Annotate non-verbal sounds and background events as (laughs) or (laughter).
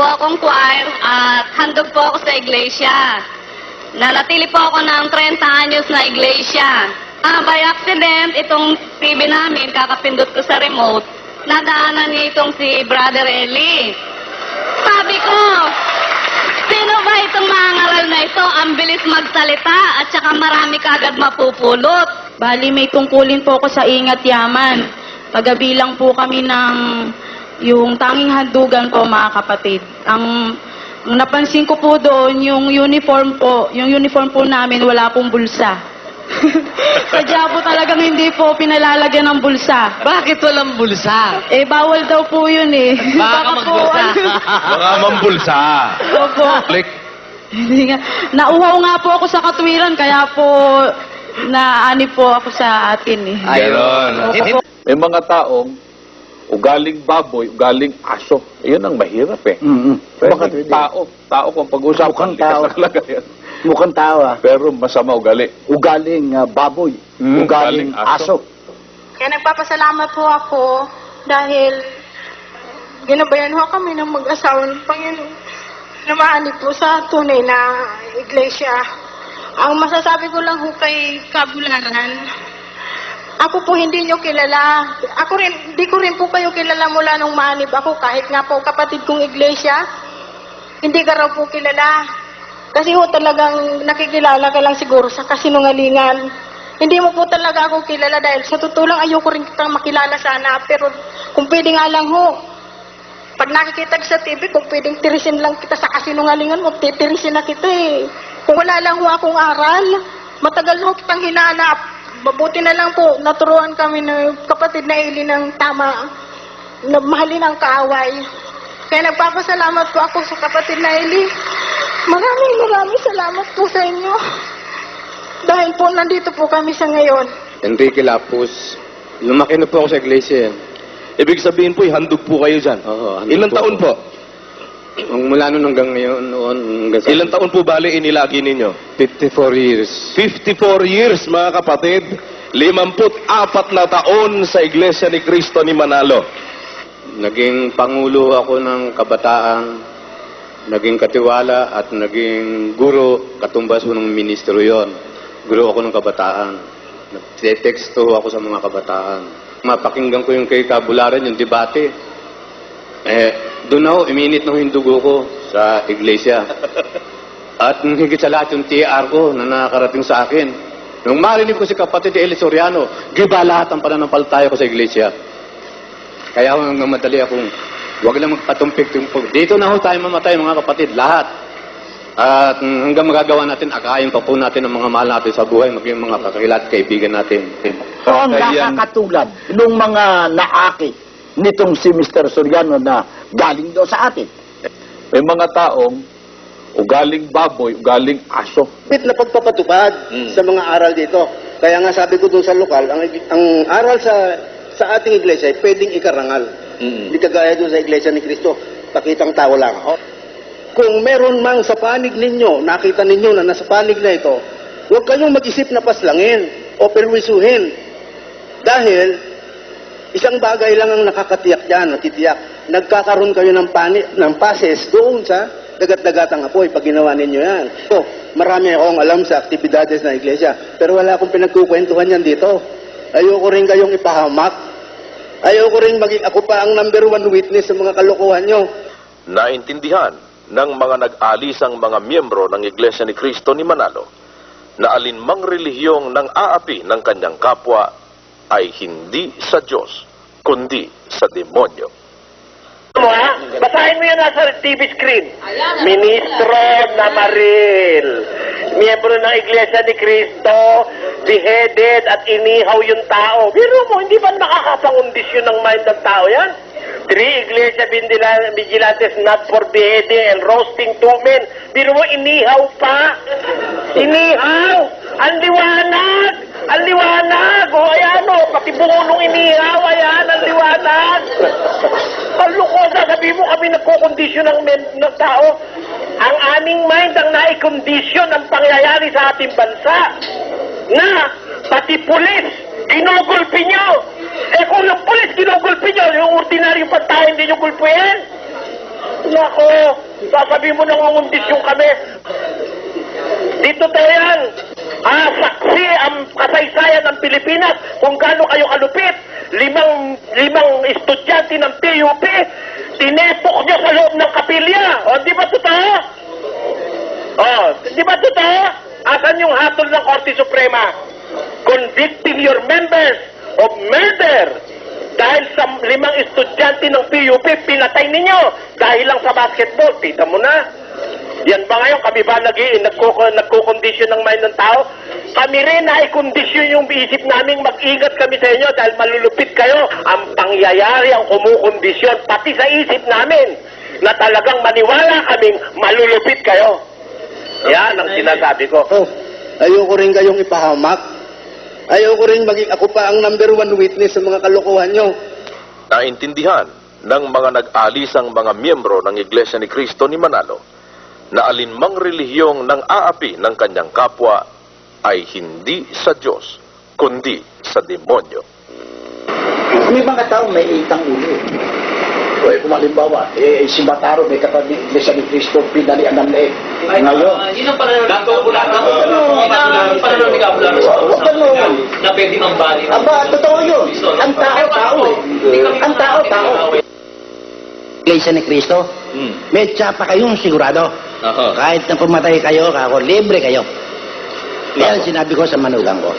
po akong choir at handog po ako sa iglesia. Nanatili po ako ng 30 anyos na iglesia. Ah, by accident, itong TV namin, kakapindot ko sa remote, nadaanan niya itong si Brother Eli. Sabi ko, sino ba itong mangaral na ito? Ang bilis magsalita at saka marami kagad mapupulot. Bali, may tungkulin po ako sa Ingat Yaman. Pagabilang po kami ng yung tanging handugan po, mga kapatid. Ang, ang napansin ko po doon, yung uniform po, yung uniform po namin, wala pong bulsa. (laughs) Sadya po talagang hindi po pinalalagyan ng bulsa. Bakit walang bulsa? Eh, bawal daw po yun eh. Baka magbulsa. ano, (laughs) Baka mambulsa. Opo. Click. Hindi nga. Nauhaw nga po ako sa katwiran, kaya po naani po ako sa atin eh. Opo. May mga taong ugaling baboy, ugaling aso. Iyon ang mahirap eh. Mm-hmm. Pero Bakit hindi? tao, tao kung pag-usapan, Mukhang likas tao. na kalagayan. Mukhang tao ah. Pero masama ugali. Ugaling ah, baboy. Mm, ugaling ugaling aso. aso. Kaya nagpapasalamat po ako dahil ginabayan ho kami ng mag-asawa ng Panginoon na maanib po sa tunay na iglesia. Ang masasabi ko lang ho kay Kabularan, ako po hindi nyo kilala. Ako rin, di ko rin po kayo kilala mula nung maanib ako kahit nga po kapatid kong iglesia. Hindi ka raw po kilala. Kasi ho talagang nakikilala ka lang siguro sa kasinungalingan. Hindi mo po talaga ako kilala dahil sa totoo ayoko rin kitang makilala sana. Pero kung pwede nga lang ho, pag nakikita ka sa TV, kung pwedeng tirisin lang kita sa kasinungalingan mo, titirisin na kita eh. Kung wala lang ho akong aral, matagal ho kitang hinanap. Mabuti na lang po, naturuan kami ng kapatid na Eli ng tama, na mahalin ang kaaway. Kaya nagpapasalamat po ako sa kapatid na Eli. Maraming maraming salamat po sa inyo. Dahil po nandito po kami sa ngayon. Enrique Lapus. Lumaki na po ako sa iglesia. Ibig sabihin po, handog po kayo dyan. Oo, handog Ilang po taon ako. po? Mula noon hanggang ngayon, noon hanggang sa... Ilang taon po bali inilagi ninyo? 54 years. 54 years, mga kapatid. 54 na taon sa Iglesia ni Cristo ni Manalo. Naging pangulo ako ng kabataan, naging katiwala at naging guro, katumbas ko ng ministro yon. Guro ako ng kabataan. Nagtetexto ako sa mga kabataan. Mapakinggan ko yung kay Kabularan, yung debate. Eh, doon ako, iminit ng hindugo ko sa iglesia. At higit sa lahat yung TR ko na nakakarating sa akin. Nung marinig ko si kapatid Eli Soriano, giba lahat ang pananampalataya ko sa iglesia. Kaya ako nang madali akong, huwag lang magpatumpik yung Dito na ho tayo mamatay mga kapatid, lahat. At hanggang magagawa natin, akayin pa po natin ang mga mahal natin sa buhay, maging mga kakilat, kaibigan natin. So, ang nakakatulad nung mga naaki nitong si Mr. Soriano na galing daw sa atin. May mga taong ugaling baboy, ugaling aso. Bit na pagpapatupad sa mga aral dito. Kaya nga sabi ko dun sa lokal, ang, ang aral sa sa ating iglesia ay pwedeng ikarangal. Hindi kagaya dun sa iglesia ni Kristo, pakitang tao lang ako. Kung meron mang sa panig ninyo, nakita ninyo na nasa panig na ito, huwag kayong mag-isip na paslangin o perwisuhin. Dahil isang bagay lang ang nakakatiyak dyan, natitiyak. Nagkakaroon kayo ng, pani, ng passes doon sa dagat-dagatang apoy pag ginawa ninyo yan. So, marami akong alam sa aktibidades ng iglesia, pero wala akong pinagkukwentuhan yan dito. Ayoko rin kayong ipahamak. Ayoko rin maging ako pa ang number one witness sa mga kalokohan nyo. naintindihan ng mga nag-alisang mga miyembro ng Iglesia ni Cristo ni Manalo na alinmang relihiyong nang aapi ng kanyang kapwa ay hindi sa Diyos, kundi sa demonyo. mo ha? Basahin mo yan nasa TV screen. Ministro Namaril. Miyembro ng Iglesia ni Cristo, beheaded at inihaw yung tao. Pero mo, hindi ba nakakapangundisyon ng mind ng tao yan? Three Iglesia Vigilantes not for beheading and roasting two men. Pero mo, inihaw pa. Inihaw! Ang liwanag! Ang liwanag! Ayan o, pati bungo nung inihaw, ayan, ang liwanag! Paluko, sasabihin mo kami nagkukondisyon ng, men- ng tao. Ang aming mind ang naikondisyon ang pangyayari sa ating bansa. Na, pati pulis, ginugulpi nyo. Eh kung yung pulis ginugulpi nyo, yung ordinaryong pantay hindi nyo gulpuin. Nako, sasabihin mo nangungundisyon kami. Dito tayo yan. Ah, saksi ang kasaysayan ng Pilipinas kung gaano kayo kalupit. Limang, limang estudyante ng PUP, tinepok niya sa loob ng kapilya. O, di ba totoo? Oh, di ba totoo? Asan yung hatol ng Korte Suprema? Convicting your members of murder dahil sa limang estudyante ng PUP, pinatay ninyo dahil lang sa basketball. Kita mo na. Yan ba ngayon, kami ba nag nagkuko, nagkukondisyon ng mind ng tao? Kami rin na i-kondisyon yung isip namin mag-ingat kami sa inyo dahil malulupit kayo. Ang pangyayari ang kumukondisyon, pati sa isip namin, na talagang maniwala kaming malulupit kayo. Yan ang sinasabi ko. Oh, ayoko rin kayong ipahamak. Ayoko rin maging ako pa ang number one witness sa mga kalokohan nyo. Naintindihan ng mga nag-alisang mga miyembro ng Iglesia ni Cristo ni Manalo na alinmang relihiyong nang aapi ng kanyang kapwa ay hindi sa Diyos, kundi sa demonyo. May mga tao may itang ulo. O eh, kung halimbawa, eh, si Mataro may katabi Iglesia ni Cristo, pinalian ng leeg. Ngayon, Yun ang pananaw ng Kapulano. Yun ang pananaw ni Huwag ganun. na pwede mambali. aba, totoo yun. Ang tao, tao eh. Ang tao, tao. Iglesia ni Cristo, may tsapa kayong sigurado. Oo. Kahit na pumatay kayo, ako, libre kayo. Yan sinabi ko sa manugang ko.